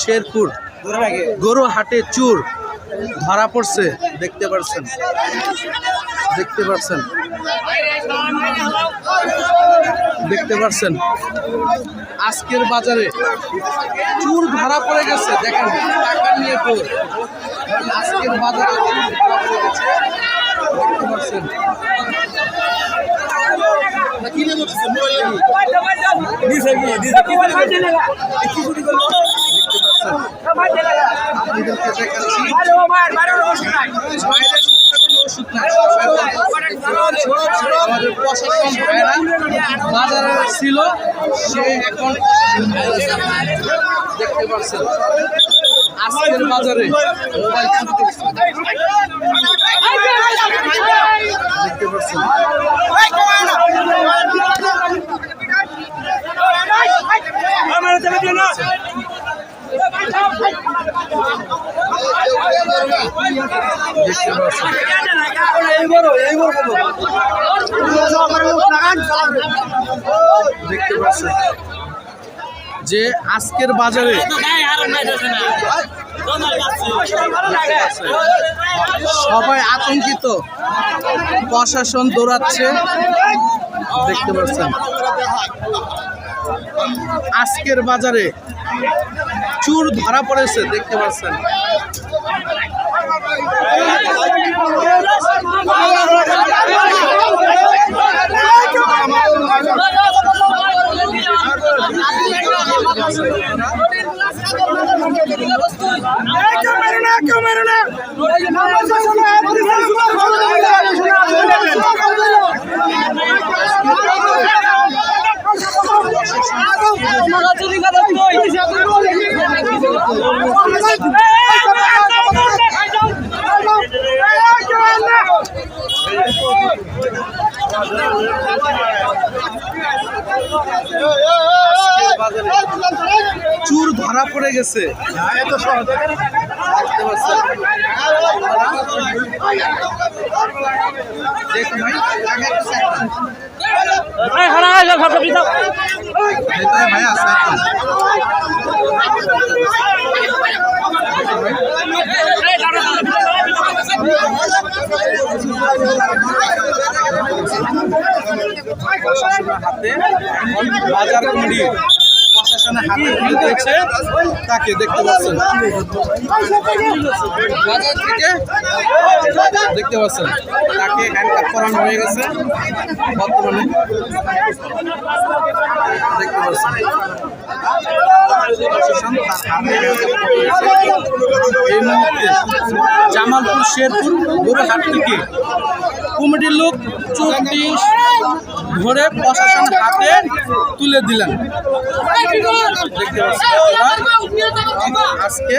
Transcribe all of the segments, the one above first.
শেরপুর গরু হাটে চুর ধরা পড়ছে দেখতে পাচ্ছেন দেখতে পাচ্ছেন দেখতে পাচ্ছেন আজকের বাজারে চুর ধরা পড়ে গেছে দেখেন টাকা নিয়ে তো আজকের বাজারে চুর ধরা পড়ে গেছে দেখতে পাচ্ছেন নাই। আমাদের প্রশাসন ভাইরা বাজারে ছিল সে এখন দেখতে পাচ্ছেন আজকের বাজারে মোবাইল দেখতে পাচ্ছেন যে আজকের বাজারে সবাই আতঙ্কিত। প্রশাসন দৌড়াচ্ছে। দেখতে পাচ্ছেন। আজকের বাজারে চুর ধরা পড়েছে, দেখতে পাচ্ছেন। আজকের বাজারে চুর ধরা পড়ে গেছে। দেখতে পাচ্ছেন। ভাই আগে একটু side করুন। ভেতরে ভাই আছে একদম। বাজার কমিটি প্রশাসনের হাতে তুলে দিয়েছে তাকে দেখতে পাচ্ছেন বাজার থেকে দেখতে পাচ্ছেন তাকে হ্যান্ডকাপ করানো হয়ে গেছে বর্তমানে দেখতে পাচ্ছেন। এই মুহূর্তে জামালপুর শেরপুর গরুহাট থেকে কমিটির লোক চব্বিশ ধরে প্রশাসন হাতে তুলে দিলেন। আজকে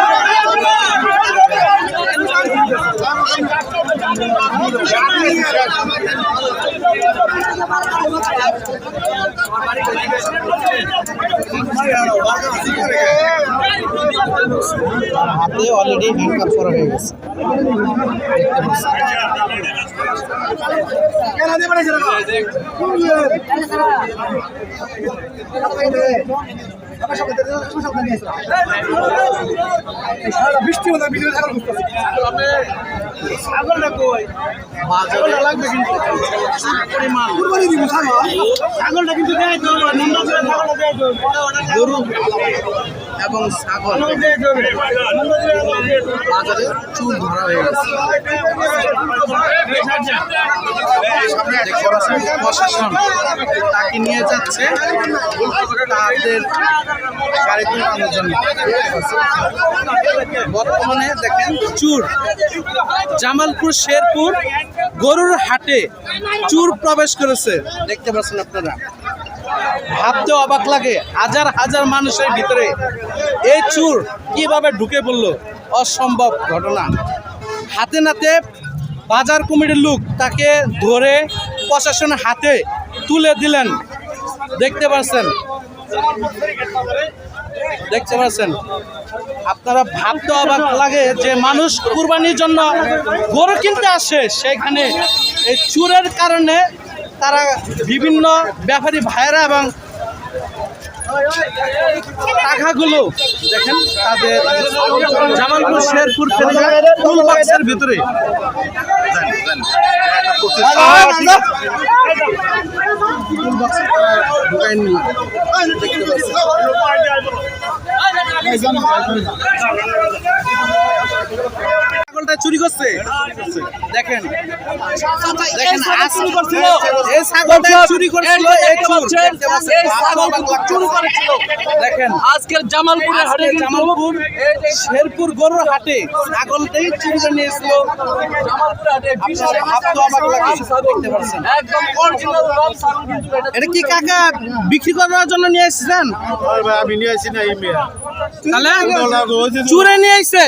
হাতে অলরেডি হ্যান্ডকাপ করা হয়ে গেছে। বৃষ্টি হলো ছাড়া বুঝতেছি বাজারে লাগবে কিন্তু পরিমাণ দিব ছাগল ছাগলটা দেয় ছাগলটা দেয় এবং ছাগল বাজারে চুর ধরা হয়ে গেছে। প্রশাসন তাকে নিয়ে যাচ্ছে তাদের গাড়িতে উঠানোর জন্য। বর্তমানে দেখেন চুর। জামালপুর শেরপুর গরুর হাটে চুর প্রবেশ করেছে। দেখতে পাচ্ছেন আপনারা। ভাবতে অবাক লাগে হাজার হাজার মানুষের ভিতরে এই চুর কীভাবে ঢুকে পড়ল? অসম্ভব ঘটনা। হাতে নাতে বাজার কমিটির লোক তাকে ধরে প্রশাসনের হাতে তুলে দিলেন। দেখতে পাচ্ছেন দেখতে পাচ্ছেন আপনারা ভাবতে অবাক লাগে যে মানুষ কুরবানির জন্য গরু কিনতে আসে, সেখানে এই চুরের কারণে তারা বিভিন্ন ব্যাপারী ভাইয়েরা এবং টাকাগুলো দেখেন তাদের জামালপুর শেরপুর বক্সের ভিতরে। ছাগলটা চুরি করছে? দেখেন। দেখেন আজ এই ছাগলটা চুরি করছিল এই চোর। করেছিল। দেখেন আজকের জামালপুরের হাটে জামালপুর শেরপুর গরুর হাটে ছাগলটাই চুরি করে নিয়েছিল আপনার ভাবতে অবাক লাগে দেখতে পাচ্ছেন। একদম অরিজিনাল রাম ছাগল কিন্তু এটা এটা কি কাকা বিক্রি করার জন্য নিয়ে এসেছেন আমি নিয়ে আসি না এই মেয়ে। তাহলে চুরে নিয়ে এসে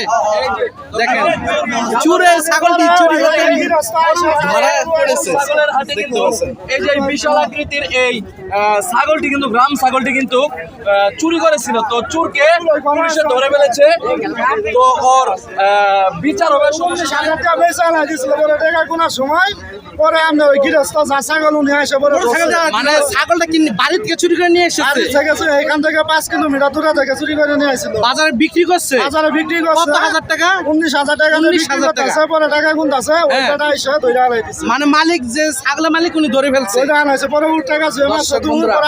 দেখেন চুরে ছাগলটি চুরি করতে ধরা পড়েছে। ছাগলের হাটে কিন্তু এই যে বিশাল আকৃতির এই ছাগলটি কিন্তু গ্রাম ছাগলটি কিন্তু চুরি করেছিল। তো চুরকে পুলিশে ধরে ফেলেছে। তো ওর বিচার হবে। সময়। পরে আমরা ওই গৃহস্থ যা ছাগল নিয়ে আসে মানে ছাগলটা কি বাড়ি থেকে চুরি করে নিয়ে এসেছে? এখান থেকে পাঁচ কিলোমিটার দূরে থেকে চুরি করে নিয়ে আসছিল বাজারে বিক্রি করছে? বাজারে বিক্রি কত করছে হাজার টাকা? উনিশ হাজার টাকা দিয়ে 19,000 টাকা। পরে টাকা ওই হ্যাঁ। টাকা এসে ধরে আলাই মানে মালিক যে ছাগলের মালিক উনি ধরে ফেলছে। আনাইছে পরে টাকা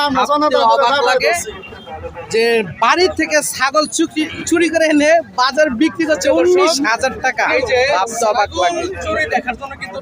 আমরা লাগে যে বাড়ি থেকে ছাগল চুরি চুরি করে এনে বাজার বিক্রি করছে উনিশ হাজার টাকা। ভাবতে অবাক চুরি দেখার জন্য কিন্তু